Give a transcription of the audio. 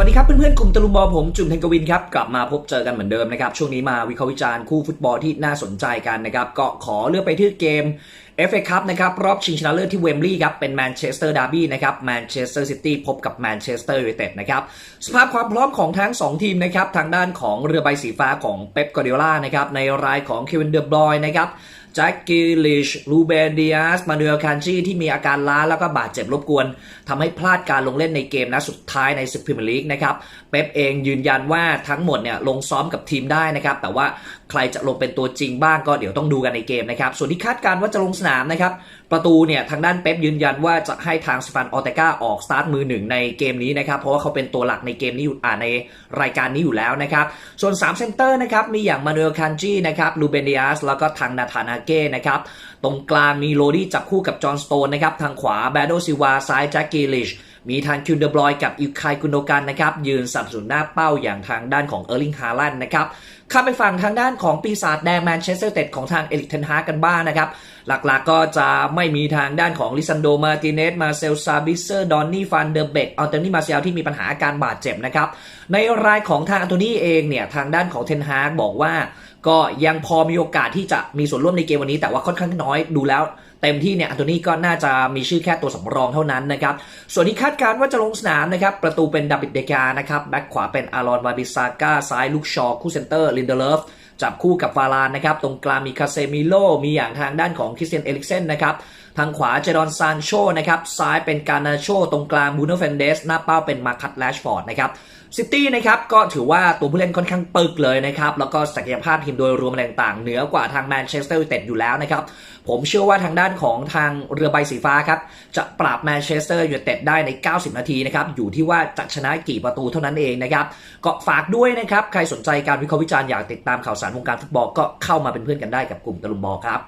วัสดีครับเพื่อนๆกลุ่มตะลุมบอลผมจุนเทนกวินครับกลับมาพบเจอกันเหมือนเดิมนะครับ ช่วงนี้มาวิเคราะห์วิจารณ์คู่ฟุตบอลที่น่าสนใจกันนะครับ ก็ขอเลือกไปที่เกม FA คัพนะครับ รอบชิงชนะเลิศที่เวมบลีย์ครับ เป็นแมนเชสเตอร์ดาร์บี้นะครับแมนเชสเตอร์ซิตี้พบกับแมนเชสเตอร์ยูไนเต็ดนะครับ สภาพความพร้อมของทั้ง 2 ทีมนะครับ ทางด้านของเรือใบสีฟ้าของเป๊ปกอร์ดิโอลานะครับในรายของเควินเดอร์บรอยนะครับแจ็คกิลิชลูเบนเดียสมานูเอลคันชีที่มีอาการล้าแล้วก็บาดเจ็บรบกวนทำให้พลาดการลงเล่นในเกมนัดสุดท้ายในศึกพรีเมียร์ลีกนะครับ เป๊ปเองยืนยันว่าทั้งหมดเนี่ยลงซ้อมกับทีมได้นะครับ แต่ว่าใครจะลงเป็นตัวจริงบ้างก็เดี๋ยวต้องดูกันในเกมนะครับ ส่วนที่คาดการณ์ว่าจะลงสนามนะครับ ประตูเนี่ยทางด้านเป๊ปยืนยันว่าจะให้ทางสฟานออเตกาออกสตาร์ทมือหนึ่งในเกมนี้นะครับ เพราะว่าเขาเป็นตัวหลักในเกมนี้อยู่ในรายการนี้อยู่แล้วนะครับ ส่วน3เซนเตอร์นะครับมีอย่างมานูเอลคันจีนะครับลูเบนเดียสแล้วก็ทางนาธานาเก้นะครับตรงกลางมีโรดี้จับคู่กับจอห์นสโตนนะครับทางขวาแบโดซิวาซ้ายแจ็คกิลิช มีทางคิวเดอบรอยกับอิวคายกุนโดกันนะครับยืนสับสนุนหน้าเป้าอย่างทางด้านของเออร์ลิงฮาลันนะครับข้ามไปฝั่งทางด้านของปีศาจแดงแมนเชสเตอร์เต็ดของทางเอริกเทนฮากันบ้างนะครับ หลักๆก็จะไม่มีทางด้านของลิซันโดมาติเนสมาเซลซาบิเซอร์ดอนนี่ฟันเดอร์เบกอัลเทอร์นี่มาเซลที่มีปัญหาอาการบาดเจ็บนะครับ ในรายของทางอันโตนี่เองเนี่ยทางด้านของเทนฮากบอกว่า ก็ยังพอมีโอกาสที่จะมีส่วนร่วมในเกมวันนี้แต่ว่าค่อนข้างน้อยดูแล้วเต็มที่เนี่ยอันโตนี่ก็น่าจะมีชื่อแค่ตัวสำรองเท่านั้นนะครับ ส่วนที่คาดการณ์ว่าจะลงสนามนะครับ ประตูเป็นดาบิดเดกานะครับ แบ็คขวาเป็นอารอนวาบิซาก้า ซ้ายลูกชอ คู่เซนเตอร์ลินเดเลฟจับคู่กับฟาลานนะครับ ตรงกลางมีคาเซมิโล มีอย่างทางด้านของคริสเตียนเอลิกเซนนะครับ ทางขวาเจดอนซานโชนะครับ ซ้ายเป็นการนาโชตรงกลางบูโนเฟนเดส หน้าเป้าเป็นมาคัตแลชฟอร์ดนะครับซิตี้นะครับก็ถือว่าตัวผู้เล่นค่อนข้างปึกเลยนะครับ แล้วก็ศักยภาพทีมโดยรวมอะไรต่างๆ เหนือกว่าทางแมนเชสเตอร์ยูไนเต็ดอยู่แล้วนะครับ ผมเชื่อว่าทางด้านของทางเรือใบสีฟ้าครับ จะปราบแมนเชสเตอร์ยูไนเต็ดได้ใน 90 นาทีนะครับ อยู่ที่ว่าจะชนะกี่ประตูเท่านั้นเองนะครับ ก็ฝากด้วยนะครับ ใครสนใจการวิเคราะห์วิจารณ์อยากติดตามข่าวสารวงการฟุตบอลก็เข้ามาเป็นเพื่อนกันได้กับกลุ่มตะลุมบอลครับ